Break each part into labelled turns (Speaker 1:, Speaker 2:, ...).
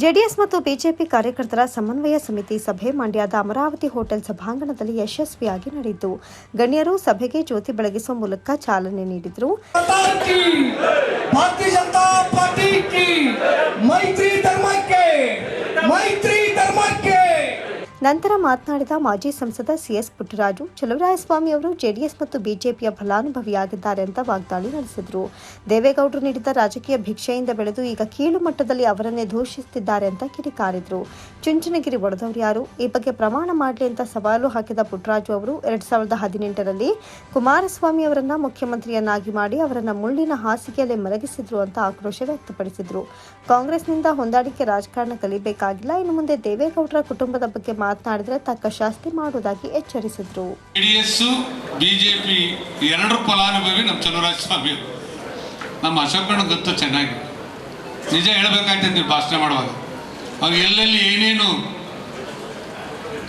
Speaker 1: JDS ಮತ್ತು BJP ಕಾರ್ಯಕರ್ತರ ಸಮನ್ವಯ ಸಮಿತಿ ಸಭೆ ಮಂಡ್ಯದ ಅಮರಾವತಿ ಹೋಟೆಲ್ ಸಭಾಂಗಣದಲ್ಲಿ ಯಶಸ್ವಿಯಾಗಿ ನಡೆಯಿತು. ಗಣ್ಯರು ಸಭೆಗೆ ಜ್ಯೋತಿ ಬೆಳಗಿಸುವ ಮೂಲಕ ಚಾಲನೆ ನೀಡಿದರು. ನಂತರ ಮಾತನಾಡಿದ ಮಾಜಿ ಸಂಸದ ಸಿಎಸ್ ಪುಟ್ಟರಾಜು, ಚಲುವರಾಯಸ್ವಾಮಿ ಅವರು ಜೆಡಿಎಸ್ ಮತ್ತು ಬಿಜೆಪಿಯ ಫಲಾನುಭವಿಯಾಗಿದ್ದಾರೆ ಅಂತ ವಾಗ್ದಾಳಿ ನಡೆಸಿದರು. ದೇವೇಗೌಡರು ನೀಡಿದ ರಾಜಕೀಯ ಭಿಕ್ಷೆಯಿಂದ ಬೆಳೆದು ಈಗ ಕೀಳು ಮಟ್ಟದಲ್ಲಿ ಅವರನ್ನೇ ದೂಷಿಸುತ್ತಿದ್ದಾರೆ ಅಂತ ಕಿಡಿಕಾರಿದರು. ಚುಂಚನಗಿರಿ ಒಡೆದವರು ಯಾರು? ಈ ಬಗ್ಗೆ ಪ್ರಮಾಣ ಮಾಡಲಿ ಅಂತ ಸವಾಲು ಹಾಕಿದ ಪುಟ್ಟರಾಜು ಅವರು ಎರಡ್ ಸಾವಿರದ ಹದಿನೆಂಟರಲ್ಲಿ ಕುಮಾರಸ್ವಾಮಿ ಅವರನ್ನ ಮುಖ್ಯಮಂತ್ರಿಯನ್ನಾಗಿ ಮಾಡಿ ಅವರನ್ನ ಮುಳ್ಳಿನ ಹಾಸಿಗೆಯಲ್ಲಿ ಮಲಗಿಸಿದ್ರು ಅಂತ ಆಕ್ರೋಶ ವ್ಯಕ್ತಪಡಿಸಿದರು. ಕಾಂಗ್ರೆಸ್ನಿಂದ ಹೊಂದಾಣಿಕೆ ರಾಜಕಾರಣ ಕಲಿಬೇಕಾಗಿಲ್ಲ. ಇನ್ನು ಮುಂದೆ ದೇವೇಗೌಡರ ಕುಟುಂಬದ ಬಗ್ಗೆ ಮಾತನಾಡಿದ್ರೆ ತಕ್ಕ ಶಾಸ್ತಿ ಮಾಡುವುದಾಗಿ ಎಚ್ಚರಿಸಿದ್ರು.
Speaker 2: ಜೆಡಿಎಸ್ ಬಿಜೆಪಿ ಎರಡರ ಫಲಾನುಭವಿ ನಮ್ಮ ಚನ್ನರಾಜ ಸ್ವಾಮಿ ನಮ್ಮ ಅಶೋಕಣ್ಣ ಗೊತ್ತು ಚೆನ್ನಾಗಿ. ನಿಜ ಹೇಳಬೇಕಾಯ್ತು ನೀವು ಭಾಷಣ ಮಾಡುವಾಗ. ಅವ್ರು ಎಲ್ಲೆಲ್ಲಿ ಏನೇನು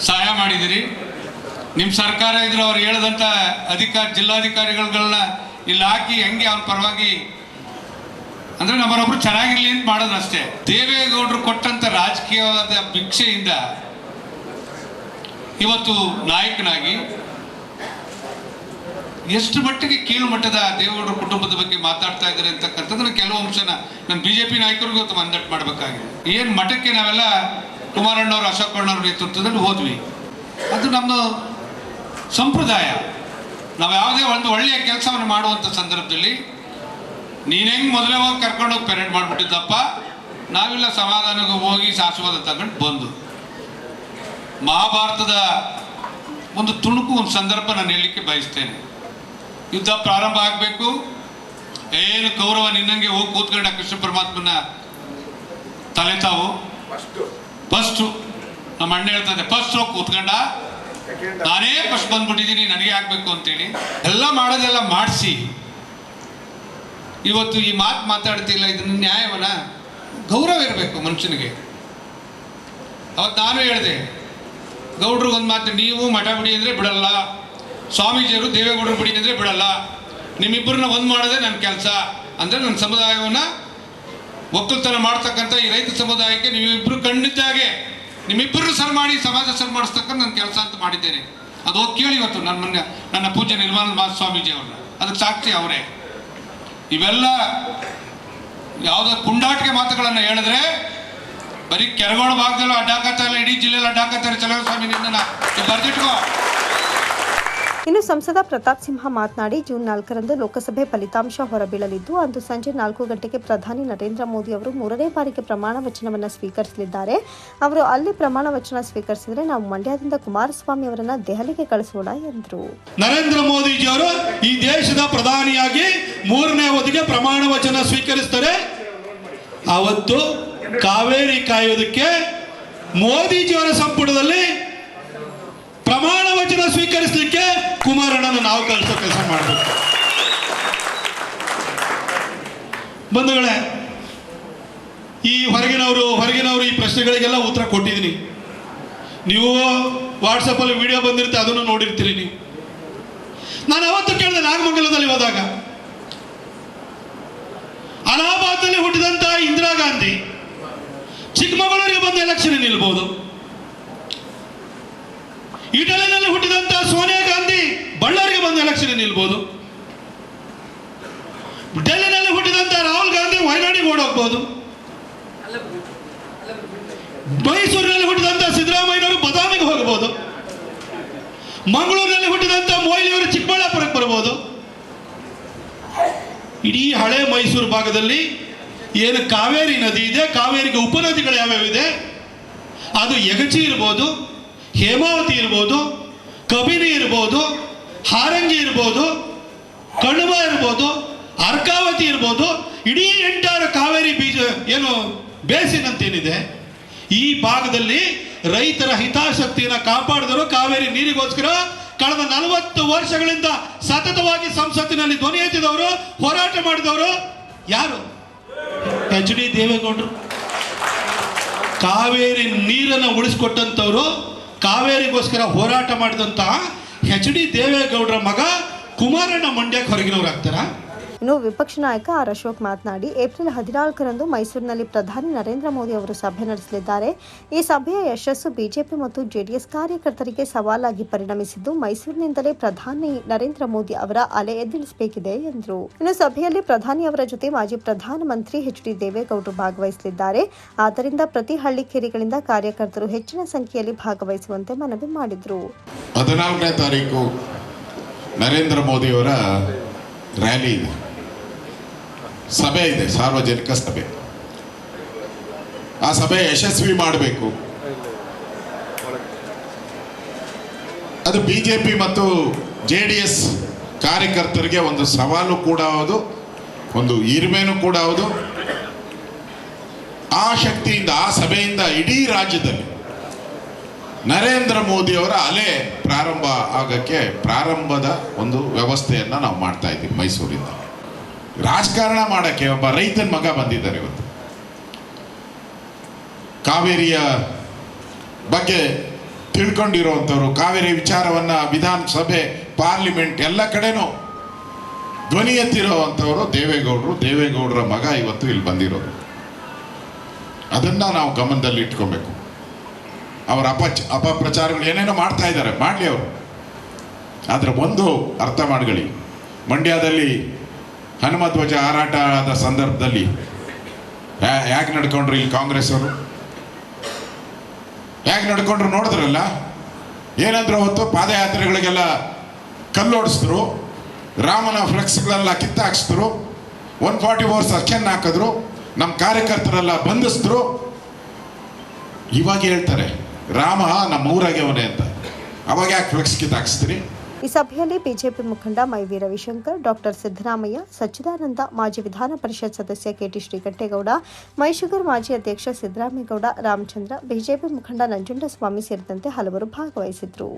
Speaker 2: ಸಹಾಯ ಮಾಡಿದಿರಿ? ನಿಮ್ಮ ಸರ್ಕಾರ ಇದ್ರೆ ಅವ್ರು ಹೇಳದಂತ ಅಧಿಕಾರ ಜಿಲ್ಲಾಧಿಕಾರಿಗಳನ್ನ ಇಲ್ಲಿ ಹಾಕಿ ಹೆಂಗೆ ಅವ್ರ ಪರವಾಗಿ ಅಂದ್ರೆ ನಮ್ಮರೊಬ್ರು ಚೆನ್ನಾಗಿರ್ಲಿ ಅಂತ ಮಾಡೋದು ಅಷ್ಟೇ ದೇವೇಗೌಡರು ಕೊಟ್ಟಂತ ರಾಜಕೀಯವಾದ ಭಿಕ್ಷೆಯಿಂದ ಇವತ್ತು ನಾಯಕನಾಗಿ ಎಷ್ಟು ಮಟ್ಟಿಗೆ ಕೀಳು ಮಟ್ಟದ ದೇವೇಗೌಡರ ಕುಟುಂಬದ ಬಗ್ಗೆ ಮಾತಾಡ್ತಾ ಇದ್ದಾರೆ ಅಂತಕ್ಕಂಥದ್ದನ್ನ ಕೆಲವು ಅಂಶನ ನಮ್ಮ ಬಿಜೆಪಿ ನಾಯಕರಿಗೂ ಇವತ್ತು ಮಂದಟ್ ಮಾಡಬೇಕಾಗಿದೆ. ಏನು ಮಠಕ್ಕೆ ನಾವೆಲ್ಲ ಕುಮಾರಣ್ಣವ್ರು ಅಶೋಕಣ್ಣವ್ರ ನೇತೃತ್ವದಲ್ಲಿ ಹೋದ್ವಿ. ಅದು ನಮ್ಮ ಸಂಪ್ರದಾಯ. ನಾವು ಯಾವುದೇ ಒಂದು ಒಳ್ಳೆಯ ಕೆಲಸವನ್ನು ಮಾಡುವಂಥ ಸಂದರ್ಭದಲ್ಲಿ ನೀನು ಮೊದಲೇ ಹೋಗಿ ಕರ್ಕೊಂಡೋಗಿ ಪೆರೇಡ್ ಮಾಡಿಬಿಟ್ಟಿದ್ದಪ್ಪ, ನಾವೆಲ್ಲ ಸಮಾಧಾನಕ್ಕೆ ಹೋಗಿ ಶಾಶ್ವತ ತಗೊಂಡು ಬಂದು. ಮಹಾಭಾರತದ ಒಂದು ತುಣುಕು ಒಂದು ಸಂದರ್ಭ ನಾನು ಹೇಳಲಿಕ್ಕೆ ಬಯಸ್ತೇನೆ. ಯುದ್ಧ ಪ್ರಾರಂಭ ಆಗಬೇಕು. ಏನು ಕೌರವ ನಿನ್ನಂಗೆ ಹೋಗಿ ಕೂತ್ಕೊಂಡ ಕೃಷ್ಣ ಪರಮಾತ್ಮನ ತಲೆ ತಾವು? ಫಸ್ಟು. ನಮ್ಮ ಅಣ್ಣ ಹೇಳ್ತದೆ ಫಸ್ಟ್ ಹೋಗಿ ಕೂತ್ಕೊಂಡ. ನಾನೇ ಫಸ್ಟ್ ಬಂದ್ಬಿಟ್ಟಿದ್ದೀನಿ ನನಗೆ ಆಗ್ಬೇಕು ಅಂತೇಳಿ. ಎಲ್ಲ ಮಾಡೋದೆಲ್ಲ ಮಾಡಿಸಿ. ಇವತ್ತು ಈ ಮಾತು ಮಾತಾಡ್ತಿಲ್ಲ ಇದನ್ನ ನ್ಯಾಯವನ ಗೌರವ ಇರಬೇಕು ಮನುಷ್ಯನಿಗೆ. ಅವತ್ತು ನಾನು ಹೇಳಿದೆ ಗೌಡ್ರು ಒಂದು ಮಾತು, ನೀವು ಮಠ ಬಿಡಿ ಅಂದರೆ ಬಿಡಲ್ಲ. ಸ್ವಾಮೀಜಿಯವರು ದೇವೇಗೌಡರು ಬಿಡಿ ಅಂದರೆ ಬಿಡಲ್ಲ. ನಿಮ್ಮಿಬ್ಬರನ್ನ ಒಂದು ಮಾಡೋದೇ ನನ್ನ ಕೆಲಸ. ಅಂದರೆ ನನ್ನ ಸಮುದಾಯವನ್ನು ಒಕ್ಕಲ್ತನ ಮಾಡ್ತಕ್ಕಂಥ ಈ ರೈತ ಸಮುದಾಯಕ್ಕೆ ನೀವಿಬ್ಬರು ಕಣ್ಣಿದ್ದಾಗೆ ನಿಮ್ಮಿಬ್ಬರು ಸರ್ ಮಾಡಿ ಸಮಾಜ ಸರ್ ಮಾಡಿಸ್ತಕ್ಕಂಥ ನನ್ನ ಕೆಲಸ ಅಂತ ಮಾಡಿದ್ದೇನೆ. ಅದು ಹೋಗಿ ಕೇಳಿ ಇವತ್ತು ನನ್ನ ಮೊನ್ನೆ, ನನ್ನ ಪೂಜೆ ನಿರ್ಮಲ ಮಾಸ ಸ್ವಾಮೀಜಿ ಅವ್ರನ್ನ. ಅದಕ್ಕೆ ಸಾಕ್ಷಿ ಅವರೇ. ಇವೆಲ್ಲ ಯಾವುದೋ ಪುಂಡಾಟಿಕೆ ಮಾತುಗಳನ್ನು ಹೇಳಿದ್ರೆ ಬರೀ ಕೆರಗೋಳ ಭಾಗದಲ್ಲೂ ಅಡ್ಡಾಕತ್ತಾರೆ ಇಡೀ ಜಿಲ್ಲೆಯಲ್ಲಿ ಅಡ್ಡಾಕತ್ತಾರೆ ಚಲೋ ಸ್ವಾಮಿ ನಿನ್ನ ಬರ್ದಿಟ್ಕೋ.
Speaker 1: ಇನ್ನು ಸಂಸದ ಪ್ರತಾಪ್ ಸಿಂಹ ಮಾತನಾಡಿ ಜೂನ್ ನಾಲ್ಕರಂದು ಲೋಕಸಭೆ ಫಲಿತಾಂಶ ಹೊರಬೀಳಲಿದ್ದು ಅಂದು ಸಂಜೆ ನಾಲ್ಕು ಗಂಟೆಗೆ ಪ್ರಧಾನಿ ನರೇಂದ್ರ ಮೋದಿ ಅವರು ಮೂರನೇ ಬಾರಿಗೆ ಪ್ರಮಾಣ ವಚನವನ್ನು ಸ್ವೀಕರಿಸಲಿದ್ದಾರೆ. ಅವರು ಅಲ್ಲಿ ಪ್ರಮಾಣ ವಚನ ಸ್ವೀಕರಿಸಿದರೆ ನಾವು ಮಂಡ್ಯದಿಂದ ಕುಮಾರಸ್ವಾಮಿ ಅವರನ್ನು ದೆಹಲಿಗೆ ಕಳಿಸೋಣ ಎಂದರು.
Speaker 3: ನರೇಂದ್ರ ಮೋದಿಜಿಯವರು ಈ ದೇಶದ ಪ್ರಧಾನಿಯಾಗಿ ಮೂರನೇ ಅವಧಿಗೆ ಪ್ರಮಾಣ ವಚನ ಸ್ವೀಕರಿಸ್ತಾರೆ. ಅವತ್ತು ಕಾವೇರಿ ಕಾಯೋದಕ್ಕೆ ಮೋದಿಜಿಯವರ ಸಂಪುಟದಲ್ಲಿ ಪ್ರಮಾಣ ವಚನ ಸ್ವೀಕರಿಸಲಿಕ್ಕೆ ಕುಮಾರಣ್ಣನ ನಾವು ಕಲಿಸೋ ಕೆಲಸ ಮಾಡಬೇಕು. ಬಂಧುಗಳೇ, ಈ ಹೊರಗಿನವರು ಹೊರಗಿನವರು ಈ ಪ್ರಶ್ನೆಗಳಿಗೆಲ್ಲ ಉತ್ತರ ಕೊಟ್ಟಿದ್ದೀನಿ. ನೀವು ವಾಟ್ಸಪ್ಪಲ್ಲಿ ವಿಡಿಯೋ ಬಂದಿರುತ್ತೆ, ಅದನ್ನು ನೋಡಿರ್ತೀರಿ ನೀವು. ನಾನು ಅವತ್ತು ಕೇಳಿದೆ, ನಾಗಮಂಗಲದಲ್ಲಿ ಹೋದಾಗ. ಅಲಹಾಬಾದ್ನಲ್ಲಿ ಹುಟ್ಟಿದಂಥ ಇಂದಿರಾ ಗಾಂಧಿ. ಚಿಕ್ಕಮಗಳೂರಿಗೆ ಬಂದು ಎಲೆಕ್ಷನ್ ನಿಲ್ಬಹುದು ಇಟಲಿನಲ್ಲಿ ಹುಟ್ಟಿದಂತಹ ಸೋನಿಯಾ ಗಾಂಧಿ ಬಳ್ಳಾರಿಗೆ ಬಂದು ಎಲೆಕ್ಷನ್ ನಿಲ್ಬಹುದು ಡೆಲ್ಲಿನಲ್ಲಿ ಹುಟ್ಟಿದಂತಹ ರಾಹುಲ್ ಗಾಂಧಿ ವಯನಾಡಿಗೆ ಓಡೋಗ್ಬೋದು ಮೈಸೂರಿನಲ್ಲಿ ಹುಟ್ಟಿದಂತ ಸಿದ್ದರಾಮಯ್ಯನವರು ಬದಾಮಿಗೆ ಹೋಗಬಹುದು ಮಂಗಳೂರಿನಲ್ಲಿ ಹುಟ್ಟಿದಂತ ಮೊಯ್ಲಿಯವರು ಚಿಕ್ಕಬಳ್ಳಾಪುರಕ್ಕೆ ಬರಬಹುದು ಇಡೀ ಹಳೆ ಮೈಸೂರು ಭಾಗದಲ್ಲಿ ಏನು ಕಾವೇರಿ ನದಿ ಇದೆ, ಕಾವೇರಿಗೆ ಉಪನದಿಗಳು ಯಾವ್ಯಾವಿದೆ? ಅದು ಯಗಚಿ ಇರ್ಬೋದು, ಹೇಮಾವತಿ ಇರ್ಬೋದು, ಕಬಿನಿ ಇರ್ಬೋದು, ಹಾರಂಗಿ ಇರ್ಬೋದು, ಕಣ್ವ ಇರ್ಬೋದು, ಅರ್ಕಾವತಿ ಇರ್ಬೋದು, ಇಡೀ ಎಂಟಾರು ಕಾವೇರಿ ಬೀಜ ಏನು ಬೇಸಿನ್ ಅಂತೇನಿದೆ ಈ ಭಾಗದಲ್ಲಿ ರೈತರ ಹಿತಾಸಕ್ತಿಯನ್ನು ಕಾಪಾಡಿದರು ಕಾವೇರಿ ನೀರಿಗೋಸ್ಕರ ಕಳೆದ ನಲವತ್ತು ವರ್ಷಗಳಿಂದ ಸತತವಾಗಿ ಸಂಸತ್ತಿನಲ್ಲಿ ಧ್ವನಿ ಎತ್ತಿದವರು, ಹೋರಾಟ ಮಾಡಿದವರು ಯಾರು? ಎಚ್ ಡಿ ದೇವೇಗೌಡರು. ಕಾವೇರಿ ನೀರನ್ನು ಉಳಿಸ್ಕೊಟ್ಟಂಥವ್ರು, ಕಾವೇರಿಗೋಸ್ಕರ ಹೋರಾಟ ಮಾಡಿದಂತಹ ಎಚ್ ಡಿ ದೇವೇಗೌಡರ ಮಗ ಕುಮಾರಣ್ಣ ಮಂಡ್ಯಕ್ಕೆ ಹೊರಗಿನವ್ರು ಆಗ್ತಾರ?
Speaker 1: ಇನ್ನು ವಿಪಕ್ಷ ನಾಯಕ ಆರ್ ಅಶೋಕ್ ಮಾತನಾಡಿ, ಏಪ್ರಿಲ್ ಹದಿನಾಲ್ಕರಂದು ಮೈಸೂರಿನಲ್ಲಿ ಪ್ರಧಾನಿ ನರೇಂದ್ರ ಮೋದಿ ಅವರು ಸಭೆ ನಡೆಸಲಿದ್ದಾರೆ. ಈ ಸಭೆಯ ಯಶಸ್ಸು ಬಿಜೆಪಿ ಮತ್ತು ಜೆಡಿಎಸ್ ಕಾರ್ಯಕರ್ತರಿಗೆ ಸವಾಲಾಗಿ ಪರಿಣಮಿಸಿದ್ದು, ಮೈಸೂರಿನಿಂದಲೇ ಪ್ರಧಾನಿ ನರೇಂದ್ರ ಮೋದಿ ಅವರ ಅಲೆ ಎದ್ದಿಳಿಸಬೇಕಿದೆ ಎಂದರು. ಇನ್ನು ಸಭೆಯಲ್ಲಿ ಪ್ರಧಾನಿ ಅವರ ಜೊತೆ ಮಾಜಿ ಪ್ರಧಾನಮಂತ್ರಿ ಎಚ್ ಡಿ ದೇವೇಗೌಡರು ಭಾಗವಹಿಸಲಿದ್ದಾರೆ. ಆದ್ದರಿಂದ ಪ್ರತಿ ಹಳ್ಳಿ ಕೇರಿಗಳಿಂದ ಕಾರ್ಯಕರ್ತರು ಹೆಚ್ಚಿನ ಸಂಖ್ಯೆಯಲ್ಲಿ ಭಾಗವಹಿಸುವಂತೆ ಮನವಿ ಮಾಡಿದರು.
Speaker 4: ಹದಿನಾಲ್ಕನೇ ತಾರೀಕು ನರೇಂದ್ರ ಮೋದಿಯವರ ರ್ಯಾಲಿ ಇದೆ. ಸಭೆ ಇದೆ, ಸಾರ್ವಜನಿಕ ಸಭೆ. ಆ ಸಭೆ ಯಶಸ್ವಿ ಮಾಡಬೇಕು. ಅದು ಬಿ ಜೆ ಪಿ ಮತ್ತು ಜೆ ಡಿ ಎಸ್ ಕಾರ್ಯಕರ್ತರಿಗೆ ಒಂದು ಸವಾಲು ಕೂಡ ಹೌದು, ಒಂದು ಇರುವೆನೂ ಕೂಡ ಹೌದು. ಆ ಶಕ್ತಿಯಿಂದ, ಆ ಸಭೆಯಿಂದ ಇಡೀ ರಾಜ್ಯದಲ್ಲಿ ನರೇಂದ್ರ ಮೋದಿಯವರ ಅಲೆ ಪ್ರಾರಂಭ ಆಗಕ್ಕೆ ಪ್ರಾರಂಭದ ಒಂದು ವ್ಯವಸ್ಥೆಯನ್ನು ನಾವು ಮಾಡ್ತಾ ಇದ್ದೀವಿ ಮೈಸೂರಿಂದ. ರಾಜಕಾರಣ ಮಾಡಕ್ಕೆ ಒಬ್ಬ ರೈತನ ಮಗ ಬಂದಿದ್ದಾರೆ ಇವತ್ತು. ಕಾವೇರಿಯ ಬಗ್ಗೆ ತಿಳ್ಕೊಂಡಿರುವಂಥವ್ರು, ಕಾವೇರಿ ವಿಚಾರವನ್ನ ವಿಧಾನಸಭೆ, ಪಾರ್ಲಿಮೆಂಟ್ ಎಲ್ಲ ಕಡೆನೂ ಧ್ವನಿ ಎತ್ತಿರುವಂಥವರು ದೇವೇಗೌಡರು. ದೇವೇಗೌಡರ ಮಗ ಇವತ್ತು ಇಲ್ಲಿ ಬಂದಿರೋರು ಅದನ್ನ ನಾವು ಗಮನದಲ್ಲಿ ಇಟ್ಕೊಬೇಕು. ಅವರ ಅಪ, ಅಪಪ್ರಚಾರಗಳು ಏನೇನೋ ಮಾಡ್ತಾ ಇದ್ದಾರೆ. ಮಾಡಲಿ ಅವರು. ಆದರೆ ಒಂದು ಅರ್ಥ ಮಾಡ್ಕೊಳ್ಳಿ. ಮಂಡ್ಯದಲ್ಲಿ ಹನುಮಧ್ವಜ ಹಾರಾಟ ಆದ ಸಂದರ್ಭದಲ್ಲಿ ಯಾಕೆ ನಡ್ಕೊಂಡ್ರು ಇಲ್ಲಿ ಕಾಂಗ್ರೆಸ್ ಅವರು? ಯಾಕೆ ನಡ್ಕೊಂಡ್ರು ನೋಡಿದ್ರಲ್ಲ? ಏನಂದ್ರೆ ಅವತ್ತು ಪಾದಯಾತ್ರೆಗಳಿಗೆಲ್ಲ ಕಲ್ಲೋಡಿಸಿದ್ರು, ರಾಮನ ಫ್ಲೆಕ್ಸ್ಗಳೆಲ್ಲ ಕಿತ್ತಾಕ್ಸಿದ್ರು ಒನ್ ಫಾರ್ಟಿ ಫೋರ್ ಸೆಕ್ಷನ್ ಹಾಕಿದ್ರು ನಮ್ಮ ಕಾರ್ಯಕರ್ತರೆಲ್ಲ ಬಂಧಿಸಿದ್ರು. ಇವಾಗ ಹೇಳ್ತಾರೆ, ರಾಮ ನಮ್ಮ ಊರಾಗ್ಯವನೇ ಅಂತ. ಅವಾಗ ಯಾಕೆ ಫ್ಲೆಕ್ಸ್ ಕಿತ್ತಾಕ್ಸ್ತೀರಿ?
Speaker 1: ಈ ಸಭೆಯಲ್ಲಿ ಬಿಜೆಪಿ ಮುಖಂಡ ಮೈವಿ ರವಿಶಂಕರ್, ಡಾಕ್ಟರ್ ಸಿದ್ದರಾಮಯ್ಯ, ಸಚ್ಚಿದಾನಂದ, ಮಾಜಿ ವಿಧಾನ ಪರಿಷತ್ ಸದಸ್ಯ ಕೆಟಿ ಶ್ರೀಕಂಠೇಗೌಡ, ಮೈಶುಗರ್ ಮಾಜಿ ಅಧ್ಯಕ್ಷ ಸಿದ್ದರಾಮೇಗೌಡ ರಾಮಚಂದ್ರ, ಬಿಜೆಪಿ ಮುಖಂಡ ನಂಜುಂಡಸ್ವಾಮಿ ಸೇರಿದಂತೆ ಹಲವರು ಭಾಗವಹಿಸಿದ್ರು.